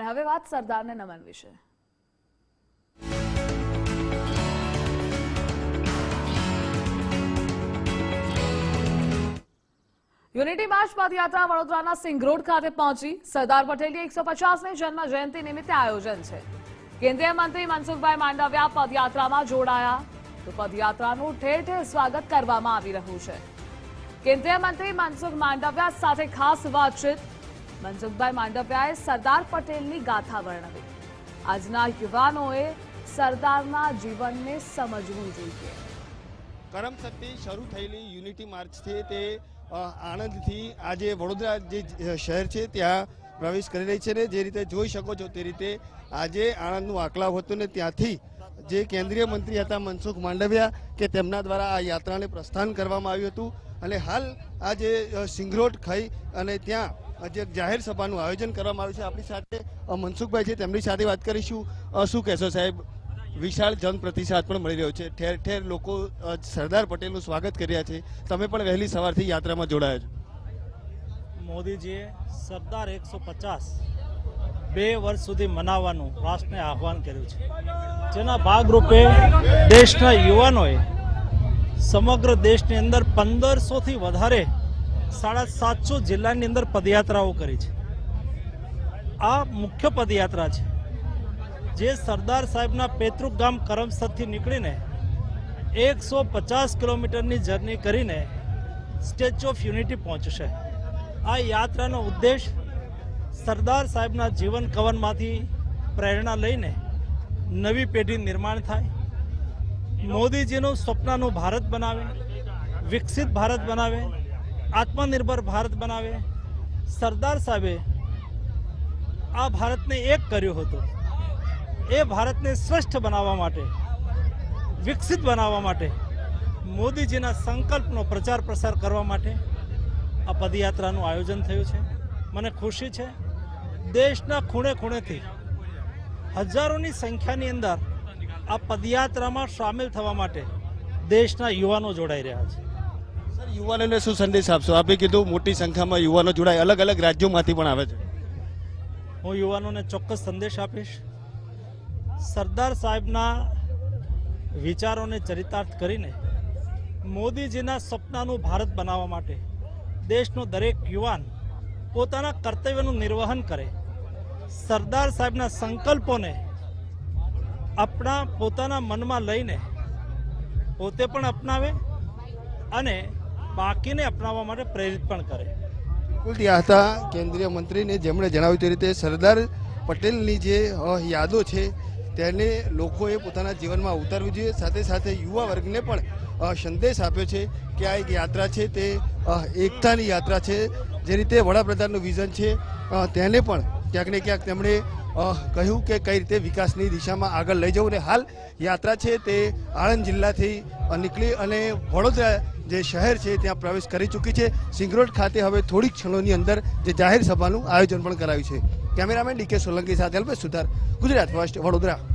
હવે વાત સરદારને નમન વિશે. યુનિટી માર્ચ પદયાત્રા વડોદરાના સિંગરોડ ખાતે પહોંચી સરદાર પટેલની એકસો પચાસમી જન્મ જયંતિ નિમિત્તે આયોજન છે. કેન્દ્રીય મંત્રી મનસુખભાઈ માંડવિયા પદયાત્રામાં જોડાયા. તો પદયાત્રાનું ઠેર ઠેર સ્વાગત કરવામાં આવી રહ્યું છે. કેન્દ્રીય મંત્રી મનસુખ માંડવિયા સાથે ખાસ વાતચીત મનસુખભાઈ માંડવિયાએ સરદાર પટેલની ગાથા વર્ણવી. આજના યુવાનોએ સરદારના જીવનને સમજવું જોઈએ. કરમસદથી શરૂ થયેલી યુનિટી માર્ચ છે તે આણંદથી આજે વડોદરા જે શહેર છે ત્યાં પ્રવેશ કરી રહી છે ને જે રીતે જોઈ શકો છો તે રીતે આજે આણંદનું આકલાવ હતું ને ત્યાંથી જે કેન્દ્રીય મંત્રી હતા મનસુખ માંડવિયા કે તેમના દ્વારા આ યાત્રાને પ્રસ્થાન કરવામાં આવ્યું હતું. અને હાલ આજે સિંગરોટ ખાઈ અને ત્યાં જે એક જાહેર સભાનું આયોજન કરવામાં આવ્યું છે. આપણી સાથે મનસુખભાઈ છે, તેમની સાથે વાત કરીશું. શું કહેશો સાહેબ? વિશાળ જન પ્રતિસાદ પણ મળી રહ્યો છે. ઠેર ઠેર લોકો સરદાર પટેલનું સ્વાગત કરી રહ્યા છે. તમે પણ વહેલી સવારથી યાત્રામાં જોડાયા છો. મોદીજીએ સરદાર એકસો પચાસ બે વર્ષ સુધી મનાવવાનું રાષ્ટ્રને આહવાન કર્યું છે. જેના ભાગરૂપે દેશના યુવાનોએ સમગ્ર દેશની અંદર પંદરસોથી વધારે સાડા સાતસો જિલ્લાની અંદર પદયાત્રાઓ કરી છે. આ મુખ્ય પદયાત્રા છે. જે સરદાર સાહેબના પૈતૃક ગામ કરમસદથી નીકળીને એકસો પચાસ કિલોમીટરની જર્ની કરીને સ્ટેચ્યુ ઓફ યુનિટી પહોંચશે. આ યાત્રાનો ઉદ્દેશ સરદાર સાહેબના જીવન કવનમાંથી પ્રેરણા લઈને નવી પેઢી નિર્માણ થાય. મોદીજીનું સ્વપ્નનું ભારત બનાવે, વિકસિત ભારત બનાવે આત્મનિર્ભર ભારત બનાવે. સરદાર સાહેબે આ ભારતને એક કર્યું હતું. એ ભારતને શ્રેષ્ઠ બનાવવા માટે, વિકસિત બનાવવા માટે, મોદીજીના સંકલ્પનો પ્રચાર પ્રસાર કરવા માટે આ પદયાત્રાનું આયોજન થયું છે. મને ખુશી છે, દેશના ખૂણે ખૂણેથી હજારોની સંખ્યાની અંદર આ પદયાત્રામાં સામેલ થવા માટે દેશના યુવાનો જોડાઈ રહ્યા છે. યુવાનોને શું સંદેશ આપશો? આપે કીધું મોટી સંખ્યામાં યુવાનો જોડાય. અલગ અલગ રાજ્યોમાંથી પણ આવે છે. હું યુવાનોને ચોક્કસ સંદેશ આપીશ. સરદાર સાહેબના વિચારોને ચરિતાર્થ કરીને મોદીજીના સપનાનું ભારત બનાવવા માટે દેશનો દરેક યુવાન પોતાના કર્તવ્યનું નિર્વહન કરે. સરદાર સાહેબના સંકલ્પોને આપણા પોતાના મનમાં લઈને પોતે પણ અપનાવે અને બાકીને અપનાવવા માટે પ્રેરિત પણ કરે. બિલકુલ ત્યાં હતા કેન્દ્રીય મંત્રીને જેમણે જણાવ્યું તે રીતે સરદાર પટેલની જે યાદો છે તેને લોકોએ પોતાના જીવનમાં ઉતારવી જોઈએ. સાથે સાથે યુવા વર્ગને પણ સંદેશ આપ્યો છે કે આ એક યાત્રા છે. તે એકતાની યાત્રા છે. જે રીતે વડાપ્રધાનનું વિઝન છે તેને પણ ક્યાંક ને ક્યાંક તેમણે કહ્યું કે કઈ રીતે વિકાસની દિશામાં આગળ લઈ જવું. ને હાલ યાત્રા છે તે આણંદ જિલ્લાથી નીકળી અને વડોદરા જે શહેર છે ત્યાં પ્રવેશ કરી ચૂકી છે. સિંગરોડ ખાતે હવે થોડીક ક્ષણોની અંદર જે જાહેર સભાનું આયોજન પણ કરાયું છે. કેમેરામેન ડીકે સોલંકી સાથે અલ્પેશ સુધાર, ગુજરાત ફર્સ્ટ વડોદરા.